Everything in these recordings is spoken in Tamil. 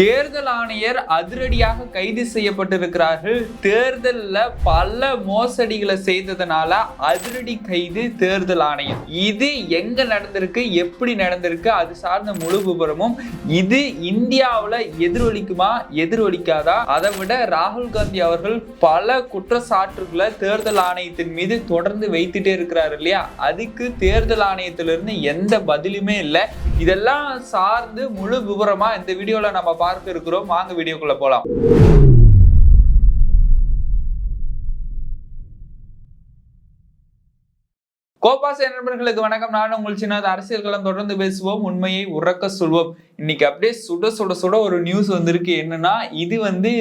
தேர்தல் ஆணையர் அதிரடியாக கைது செய்யப்பட்டிருக்கிறார்கள். தேர்தலில் பல மோசடிகளை செய்ததுனால அதிரடி கைது தேர்தல் ஆணையம். இது எங்க நடந்திருக்கு எப்படி நடந்திருக்கு அது சார்ந்த முழு விவரமும் இது இந்தியாவில் எதிரொலிக்குமா எதிரொலிக்காதா? அதை விட ராகுல் காந்தி அவர்கள் பல குற்றச்சாட்டுகளை தேர்தல் ஆணையத்தின் மீது தொடர்ந்து வைத்துட்டே இருக்கிறார் இல்லையா? அதுக்கு தேர்தல் ஆணையத்திலிருந்து எந்த பதிலுமே இல்லை. இதெல்லாம் சார்ந்து முழு விவரமா இந்த வீடியோவில் நம்ம பார்க்க இருக்கிறோம். வாங்க வீடியோக்குள்ள போலாம். கோபாச நண்பர்களுக்கு வணக்கம். நானும் உங்கள் சின்னது அரசியல் களம் தொடர்ந்து பேசுவோம். உண்மையை உறக்க சொல்வோம். இன்னைக்கு அப்படியே சுட சுட சுட ஒரு நியூஸ் வந்திருக்கு. என்னன்னா இது வந்து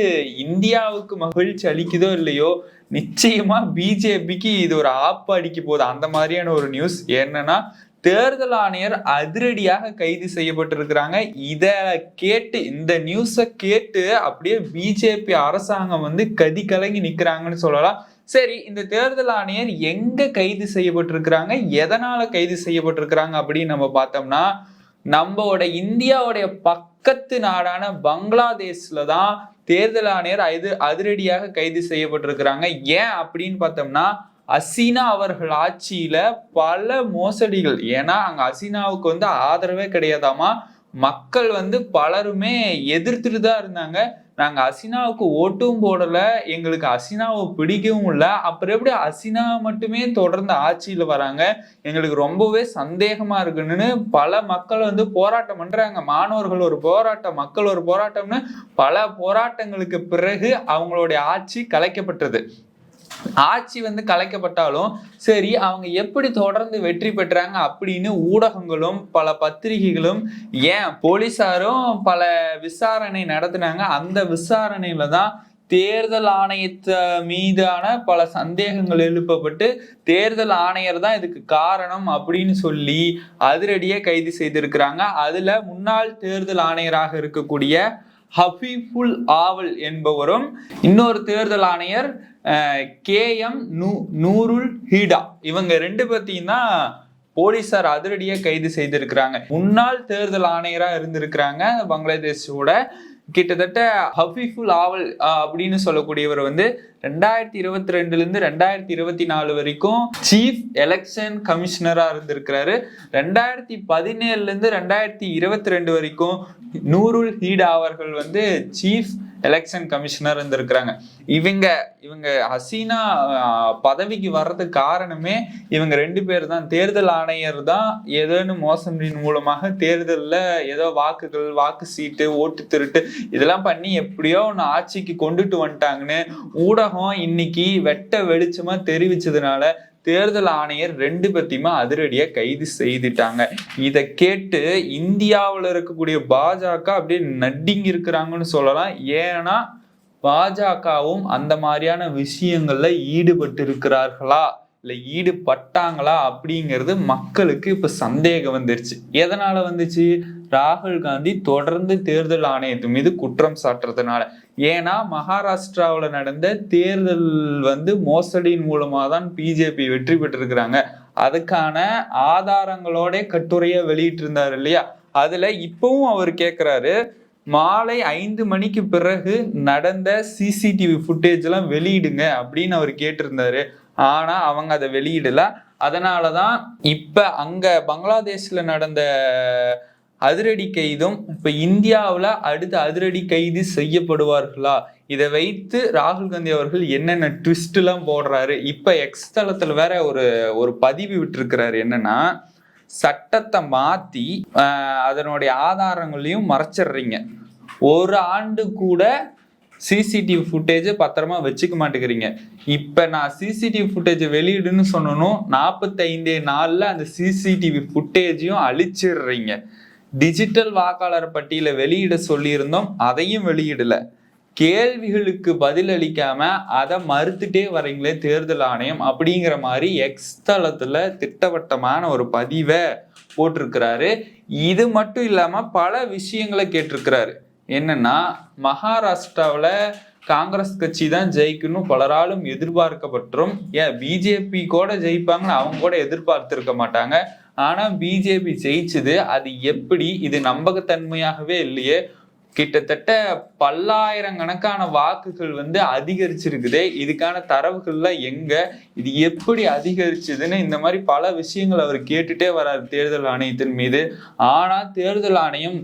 இந்தியாவுக்கு மகிழ்ச்சி அளிக்குதோ இல்லையோ நிச்சயமா பிஜேபிக்கு இது ஒரு ஆப்பு அடிக்க போகுது. அந்த மாதிரியான ஒரு நியூஸ் என்னன்னா தேர்தல் ஆணையர் அதிரடியாக கைது செய்யப்பட்டிருக்கிறாங்க. இதை கேட்டு இந்த நியூஸை கேட்டு அப்படியே பிஜேபி அரசாங்கம் வந்து கதி கலங்கி நிற்கிறாங்கன்னு சொல்லலாம். சரி இந்த தேர்தல் ஆணையர் எங்க கைது செய்யப்பட்டிருக்கிறாங்க? எதனால கைது செய்யப்பட்டிருக்கிறாங்க அப்படின்னு நம்ம பார்த்தோம்னா நம்மளோட இந்தியாவுடைய பக்கத்து நாடான பங்களாதேஷ்ல தான் தேர்தல் ஆணையர் அது அதிரடியாக கைது செய்யப்பட்டிருக்கிறாங்க. ஏன் அப்படின்னு பார்த்தோம்னா அசீனா அவர்கள் ஆட்சியில பல மோசடிகள். ஏன்னா அங்க அசீனாவுக்கு வந்து ஆதரவே கிடையாதாமா? மக்கள் வந்து பலருமே எதிர்த்துட்டு தான் இருந்தாங்க. நாங்க அசினாவுக்கு ஓட்டும் போடல. எங்களுக்கு அசினாவை பிடிக்கவும் இல்லை. அப்புறம் எப்படி அசினா மட்டுமே தொடர்ந்து ஆட்சியில வராங்க? எங்களுக்கு ரொம்பவே சந்தேகமா இருக்குன்னு பல மக்கள் வந்து போராட்டம் பண்றாங்க. மாணவர்கள் ஒரு போராட்டம் மக்கள் ஒரு போராட்டம்னு பல போராட்டங்களுக்கு பிறகு அவங்களுடைய ஆட்சி கலைக்கப்பட்டது. ஆட்சி வந்து கலைக்கப்பட்டாலும் சரி அவங்க எப்படி தொடர்ந்து வெற்றி பெற்றாங்க அப்படின்னு ஊடகங்களும் பல பத்திரிகைகளும் ஏன் போலீசாரும் பல விசாரணை நடத்தினாங்க. அந்த விசாரணையில தான் தேர்தல் ஆணையத்த மீதான பல சந்தேகங்கள் எழுப்பப்பட்டு தேர்தல் ஆணையர் தான் இதுக்கு காரணம் அப்படின்னு சொல்லி அதிரடியே கைது செய்திருக்கிறாங்க. அதுல முன்னாள் தேர்தல் ஆணையராக இருக்கக்கூடிய ஹபீஃபுல் ஆவல் என்பவரும் இன்னொரு தேர்தல் ஆணையர் கே எம் நூ நூருல் ஹீடா. இவங்க ரெண்டு பத்தியும் தான் போலீசார் அதிரடியா கைது செய்திருக்கிறாங்க. முன்னாள் தேர்தல் ஆணையராக இருந்திருக்கிறாங்க. பங்களாதேஷோட கிட்டத்தட்ட ஹஃபீஃபுல் ஆவல் அப்படின்னு சொல்லக்கூடியவர் வந்து ரெண்டாயிரத்தி இருபத்தி ரெண்டுல இருந்து ரெண்டாயிரத்தி இருபத்தி நாலு வரைக்கும் சீஃப் எலெக்ஷன் கமிஷனரா இருந்திருக்கிறாரு. ரெண்டாயிரத்தி பதினேழுல இருந்து ரெண்டாயிரத்தி இருபத்தி ரெண்டு வரைக்கும் நூருல் ஹீடா அவர்கள் வந்து சீஃப் எலெக்ஷன் கமிஷனர் இருந்திருக்கிறாங்க. இவங்க இவங்க ஹசீனா பதவிக்கு வர்றதுக்கு காரணமே இவங்க ரெண்டு பேர் தான். தேர்தல் ஆணையர் தான் ஏதோன்னு மோசடியின் மூலமாக தேர்தலில் ஏதோ வாக்குகள் வாக்கு சீட்டு ஓட்டு திருட்டு இதெல்லாம் பண்ணி எப்படியோ ஒன்று ஆட்சிக்கு கொண்டுட்டு வந்துட்டாங்கன்னு ஊடகம் இன்னைக்கு வெட்ட வெளிச்சமாக தெரிவிச்சதுனால தேர்தல் ஆணையர் ரெண்டு பத்தியுமே அதிரடியா கைது செய்துட்டாங்க. இதை கேட்டு இந்தியாவில் இருக்கக்கூடிய பாஜக அப்படியே நட்டிங்கி இருக்கிறாங்கன்னு சொல்லலாம். ஏன்னா பாஜகவும் அந்த மாதிரியான விஷயங்கள்ல ஈடுபட்டு இருக்கிறார்களா இல்லை ஈடுபட்டாங்களா அப்படிங்கிறது மக்களுக்கு இப்போ சந்தேகம் வந்துருச்சு. எதனால வந்துச்சு? ராகுல் காந்தி தொடர்ந்து தேர்தல் ஆணையத்து மீது குற்றம் சாட்டுறதுனால. ஏன்னா மகாராஷ்டிராவில் நடந்த தேர்தல் வந்து மோசடியின் மூலமாக தான் பிஜேபி வெற்றி பெற்றிருக்கிறாங்க. அதுக்கான ஆதாரங்களோட கட்டுரையை வெளியிட்டிருந்தார் இல்லையா? அதில் இப்பவும் அவர் கேட்குறாரு மாலை ஐந்து மணிக்கு பிறகு நடந்த சிசிடிவி ஃபுட்டேஜ் எல்லாம் வெளியிடுங்க அப்படின்னு அவர் கேட்டிருந்தாரு. ஆனால் அவங்க அதை வெளியிடல. அதனாலதான் இப்போ அங்கே பங்களாதேஷில் நடந்த அதிரடி கைதும் இப்ப இந்தியாவில் அடுத்து அதிரடி கைது செய்யப்படுவார்களா? இதை வைத்து ராகுல் காந்தி அவர்கள் என்னென்ன ட்விஸ்ட் எல்லாம் போடுறாரு? இப்ப எக்ஸ் தளத்துல வேற ஒரு ஒரு பதிவு விட்டுருக்கிறாரு என்னன்னா சட்டத்தை மாத்தி அதனுடைய ஆதாரங்களையும் மறைச்சிடுறீங்க. ஒரு ஆண்டு கூட சிசிடிவி ஃபுட்டேஜை பத்திரமா வச்சுக்க மாட்டேங்கிறீங்க. இப்போ நான் சிசிடிவி ஃபுட்டேஜை வெளியிடுன்னு சொன்னனும் நாற்பத்தைந்தே நாளில் அந்த சிசிடிவி ஃபுட்டேஜையும் அழிச்சிடுறீங்க. டிஜிட்டல் வாக்காளர் பட்டியலை வெளியிட சொல்லியிருந்தோம் அதையும் வெளியிடல. கேள்விகளுக்கு பதில் அளிக்காம அதை மறுத்துட்டே வரீங்களே தேர்தல் ஆணையம் அப்படிங்கிற மாதிரி எக்ஸ் தளத்துல திட்டவட்டமான ஒரு பதிவை போட்டிருக்கிறாரு. இது மட்டும் இல்லாம பல விஷயங்களை கேட்டிருக்கிறாரு. என்னன்னா மகாராஷ்டிராவில் காங்கிரஸ் கட்சி தான் ஜெயிக்கணும். பலராலும் எதிர்பார்க்கப்பட்டும் ஏன் பிஜேபி கூட ஜெயிப்பாங்கன்னு அவங்க கூட எதிர்பார்த்திருக்க மாட்டாங்க. ஆனா பிஜேபி ஜெயிச்சது. அது எப்படி? இது நம்பகத்தன்மையாகவே இல்லையே. கிட்டத்தட்ட பல்லாயிரக்கணக்கான வாக்குகள் வந்து அதிகரிச்சிருக்குது. இதுக்கான தரவுகள்லாம் எங்க? இது எப்படி அதிகரிச்சதுன்னு இந்த மாதிரி பல விஷயங்கள் அவர் கேட்டுட்டே வராரு தேர்தல் ஆணையத்தின் மீது. ஆனா தேர்தல் ஆணையம்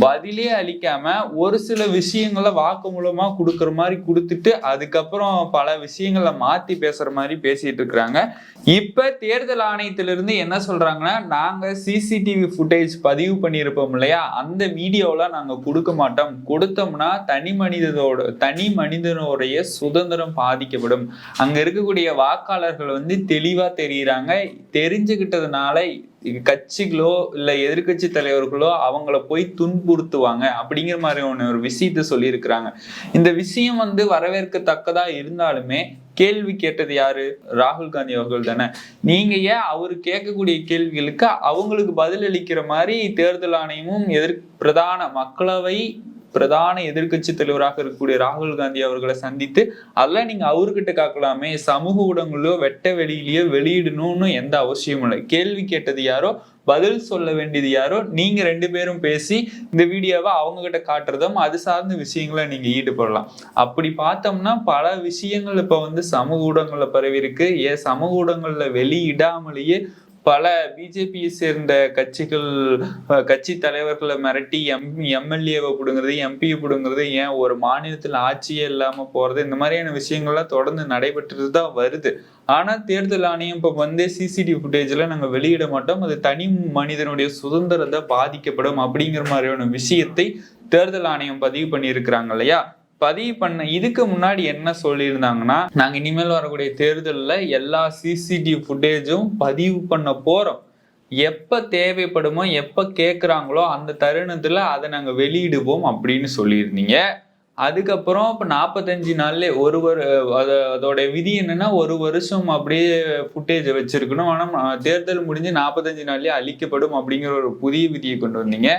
பதிலே அளிக்காம ஒரு சில விஷயங்களை வாக்கு மூலமா கொடுக்குற மாதிரி கொடுத்துட்டு அதுக்கப்புறம் பல விஷயங்களை மாத்தி பேசுற மாதிரி பேசிட்டு இருக்கிறாங்க. இப்ப தேர்தல் ஆணையத்திலிருந்து என்ன சொல்றாங்கன்னா நாங்க சிசிடிவி ஃபுட்டேஜ் பதிவு பண்ணியிருப்போம் இல்லையா? அந்த வீடியோலாம் நாங்க கொடுக்க மாட்டோம். கொடுத்தோம்னா தனி மனிதனோட தனி மனிதனுடைய சுதந்திரம் பாதிக்கப்படும். அங்க இருக்கக்கூடிய வாக்காளர்கள் வந்து தெளிவா தெரியுறாங்க. தெரிஞ்சுக்கிட்டதுனால கட்சிகளோ இல்ல எதிர்கட்சி தலைவர்களோ அவங்கள போய் துன்புறுத்துவாங்க அப்படிங்கிற மாதிரி ஒன்று ஒரு விஷயத்த சொல்லியிருக்கிறாங்க. இந்த விஷயம் வந்து வரவேற்கத்தக்கதா இருந்தாலுமே கேள்வி கேட்டது யாரு? ராகுல் காந்தி அவர்கள் தானே. நீங்க ஏன் அவர் கேட்கக்கூடிய கேள்விகளுக்கு அவங்களுக்கு பதில் அளிக்கிற மாதிரி தேர்தல் ஆணையமும் எதிர் பிரதான மக்களவை பிரதான எதிர்கட்சி தலைவராக இருக்கக்கூடிய ராகுல் காந்தி அவர்களை சந்தித்து அதெல்லாம் நீங்க அவர்கிட்ட காக்கலாமே சமூக ஊடகங்களோ வெட்ட வெளியிலயோ வெளியிடணும்னு எந்த அவசியமும் இல்லை. கேள்வி கேட்டது யாரோ பதில் சொல்ல வேண்டியது யாரோ நீங்க ரெண்டு பேரும் பேசி இந்த வீடியோவை அவங்க கிட்ட காட்டுறதும் அது சார்ந்த விஷயங்களை நீங்க ஈடுபடலாம். அப்படி பார்த்தோம்னா பல விஷயங்கள் இப்ப வந்து சமூக ஊடகங்கள்ல பரவி இருக்கு. ஏன் சமூக ஊடகங்கள்ல வெளியிடாமலேயே பல பிஜேபியை சேர்ந்த கட்சிகள் கட்சி தலைவர்களை மிரட்டி எம் எம்எல்ஏவை பிடுங்கிறது எம்பியை பிடுங்கிறது ஏன் ஒரு மாநிலத்தில் ஆட்சியே இல்லாம போறது? இந்த மாதிரியான விஷயங்கள்லாம் தொடர்ந்து நடைபெற்றது தான் வருது. ஆனா தேர்தல் ஆணையம் இப்ப வந்து சிசிடிவி ஃபுட்டேஜ்ல நாங்க வெளியிட மாட்டோம். அது தனி மனிதனுடைய சுதந்திரத்தை பாதிக்கப்படும் அப்படிங்கிற மாதிரியான விஷயத்தை தேர்தல் ஆணையம் பதிவு பண்ணியிருக்கிறாங்க இல்லையா? பதிவு பண்ண இதுக்கு முன்னாடி என்ன சொல்லியிருந்தாங்கன்னா நாங்கள் இனிமேல் வரக்கூடிய தேர்தலில் எல்லா சிசிடிவி ஃபுட்டேஜும் பதிவு பண்ண போகிறோம் எப்போ தேவைப்படுமோ எப்போ கேட்குறாங்களோ அந்த தருணத்தில் அதை நாங்கள் வெளியிடுவோம் அப்படின்னு சொல்லியிருந்தீங்க. அதுக்கப்புறம் இப்போ நாற்பத்தஞ்சு நாள்லே ஒரு ஒரு அதோட விதி என்னன்னா ஒரு வருஷம் அப்படியே ஃபுட்டேஜ் வச்சிருக்கணும். ஆனால் தேர்தல் முடிஞ்சு நாற்பத்தஞ்சு நாள்லேயே அழிக்கப்படும் அப்படிங்கிற ஒரு புதிய விதியை கொண்டு வந்தீங்க.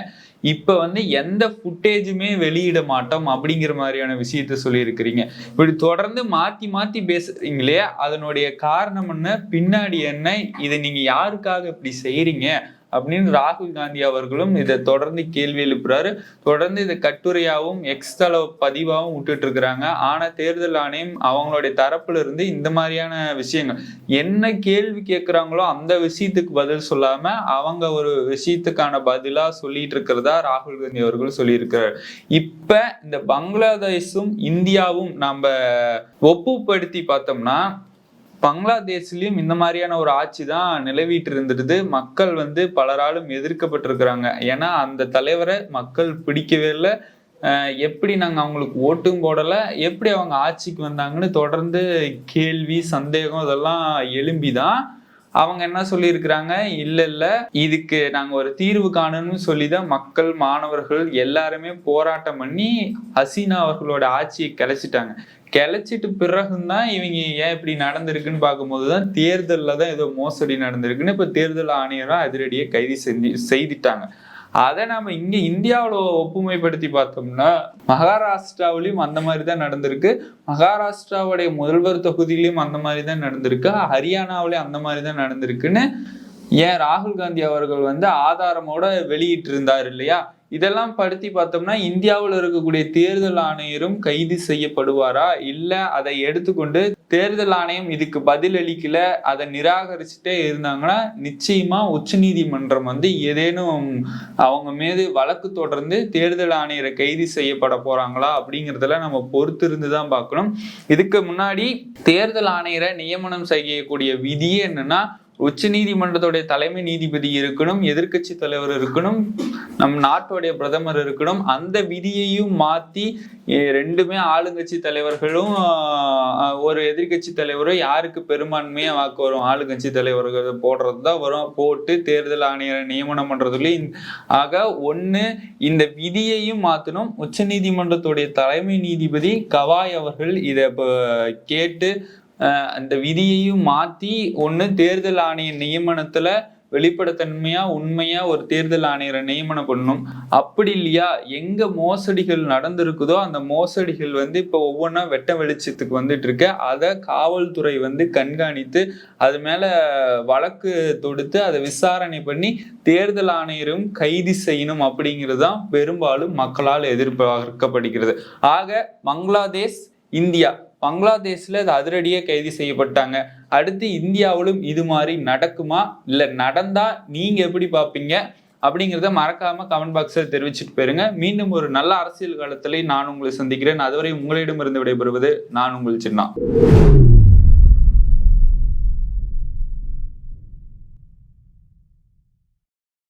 இப்போ வந்து எந்த ஃபுட்டேஜுமே வெளியிட மாட்டோம் அப்படிங்கிற மாதிரியான விஷயத்த சொல்லியிருக்கிறீங்க. இப்படி தொடர்ந்து மாற்றி மாற்றி பேசுறீங்களே அதனுடைய காரணம் என்ன? பின்னாடி என்ன? இதை நீங்கள் யாருக்காக இப்படி செய்கிறீங்க அப்படின்னு ராகுல் காந்தி அவர்களும் இதை தொடர்ந்து கேள்வி எழுப்புறாரு. தொடர்ந்து இதை கட்டுரையாகவும் எக்ஸ் தள பதிவாகவும் விட்டுட்டு இருக்கிறாங்க ஆனா தேர்தல் ஆணையம் அவங்களுடைய தரப்புல இருந்து இந்த மாதிரியான விஷயங்கள் என்ன கேள்வி கேட்கிறாங்களோ அந்த விஷயத்துக்கு பதில் சொல்லாம அவங்க ஒரு விஷயத்துக்கான பதிலா சொல்லிட்டு இருக்கிறதா ராகுல் காந்தி அவர்கள் சொல்லியிருக்கிறார். இப்ப இந்த பங்களாதேஷும் இந்தியாவும் நம்ம ஒப்புப்படுத்தி பார்த்தோம்னா பங்களாதேஷ்லயும் இந்த மாதிரியான ஒரு ஆட்சி தான் நிலவிட்டு இருந்துடுது. மக்கள் வந்து பலராலும் எதிர்க்கப்பட்டிருக்கிறாங்க. ஏன்னா அந்த தலைவரை மக்கள் பிடிக்கவே இல்லை. எப்படி நாங்கள் அவங்களுக்கு ஓட்டும் போடலை? எப்படி அவங்க ஆட்சிக்கு வந்தாங்கன்னு தொடர்ந்து கேள்வி சந்தேகம் இதெல்லாம் எழும்பிதான். அவங்க என்ன சொல்லியிருக்கிறாங்க? இல்ல இல்ல. இதுக்கு நாங்கள் ஒரு தீர்வு காணணும்னு சொல்லிதான் மக்கள் மாணவர்கள் எல்லாருமே போராட்டம் பண்ணி ஹசீனா அவர்களோட ஆட்சியை கிளச்சிட்டாங்க. கிளச்சிட்டு பிறகுதான் இவங்க ஏன் இப்படி நடந்திருக்குன்னு பார்க்கும்போது தான் தேர்தலில் தான் ஏதோ மோசடி நடந்திருக்குன்னு இப்போ தேர்தல் ஆணையராக அதிரடியை கைது செஞ்சு செய்துட்டாங்க. அதை நம்ம இங்கே இந்தியாவில் ஒப்புமைப்படுத்தி பார்த்தோம்னா மகாராஷ்டிராவிலையும் அந்த மாதிரி தான் நடந்திருக்கு. மகாராஷ்டிராவுடைய முதல்வர் தொகுதியிலையும் அந்த மாதிரி தான் நடந்திருக்கு. ஹரியானாவிலையும் அந்த மாதிரி தான் நடந்திருக்குன்னு ஏன் ராகுல் காந்தி அவர்கள் வந்து ஆதாரமோட வெளியிட்டு இருந்தார் இல்லையா? இதெல்லாம் படுத்தி பார்த்தோம்னா இந்தியாவில் இருக்கக்கூடிய தேர்தல் ஆணையரும் கைது செய்யப்படுவாரா? இல்லை அதை எடுத்துக்கொண்டு தேர்தல் ஆணையம் இதுக்கு பதில் அளிக்கல அதை நிராகரிச்சுட்டே இருந்தாங்கன்னா நிச்சயமா உச்ச நீதிமன்றம் வந்து ஏதேனும் அவங்க மீது வழக்கு தொடர்ந்து தேர்தல் ஆணையரை கைது செய்யப்பட போறாங்களா அப்படிங்கிறதுல நம்ம பொறுத்து இருந்து தான் பார்க்கணும். இதுக்கு முன்னாடி தேர்தல் ஆணையரை நியமனம் செய்யக்கூடிய விதியே என்னன்னா உச்ச நீதிமன்றத்துடைய தலைமை நீதிபதி இருக்கணும் எதிர்கட்சி தலைவர் இருக்கணும் நம் நாட்டுடைய பிரதமர் இருக்கணும். அந்த விதியையும் மாத்தி ரெண்டுமே ஆளுங்கட்சி தலைவர்களும் ஒரு எதிர்கட்சி தலைவரும் யாருக்கு பெரும்பான்மையா வாக்கு வரும்? ஆளுங்கட்சி தலைவர்கள் போடுறது தான் வரும். போட்டு தேர்தல் ஆணையரை நியமனம் பண்றதுலயும் ஆக ஒண்ணு இந்த விதியையும் மாத்தணும். உச்ச நீதிமன்றத்துடைய தலைமை நீதிபதி கவாய் அவர்கள் இதை கேட்டு அந்த விதியையும் மாத்தி ஒண்ணு தேர்தல் ஆணைய நியமனத்துல வெளிப்படத்தன்மையா உண்மையா ஒரு தேர்தல் ஆணையரை நியமனம் பண்ணணும். அப்படி இல்லையா? எங்க மோசடிகள் நடந்திருக்குதோ அந்த மோசடிகள் வந்து இப்போ ஒவ்வொன்றா வெட்ட வெளிச்சத்துக்கு வந்துட்டு இருக்கு அதை காவல்துறை வந்து கண்காணித்து அது மேல வழக்கு தொடுத்து அதை விசாரணை பண்ணி தேர்தல் ஆணையரும் கைது செய்யணும் அப்படிங்கிறது தான் பெரும்பாலும் மக்களால் எதிர்பார்க்கப்படுகிறது. ஆக பங்களாதேஷ் இந்தியா பங்களாதேஷ்ல அது அதிரடியே கைது செய்யப்பட்டாங்க. அடுத்து இந்தியாவிலும் இது மாதிரி நடக்குமா? இல்ல நடந்தா நீங்க எப்படி பார்ப்பீங்க அப்படிங்கிறத மறக்காம கமெண்ட் பாக்ஸில் தெரிவிச்சுட்டு போயிருங்க. மீண்டும் ஒரு நல்ல அரசியல் காலத்திலே நான் உங்களை சந்திக்கிறேன். அதுவரை உங்களிடமிருந்து விடைபெறுவது நான் உங்கள் சின்னா.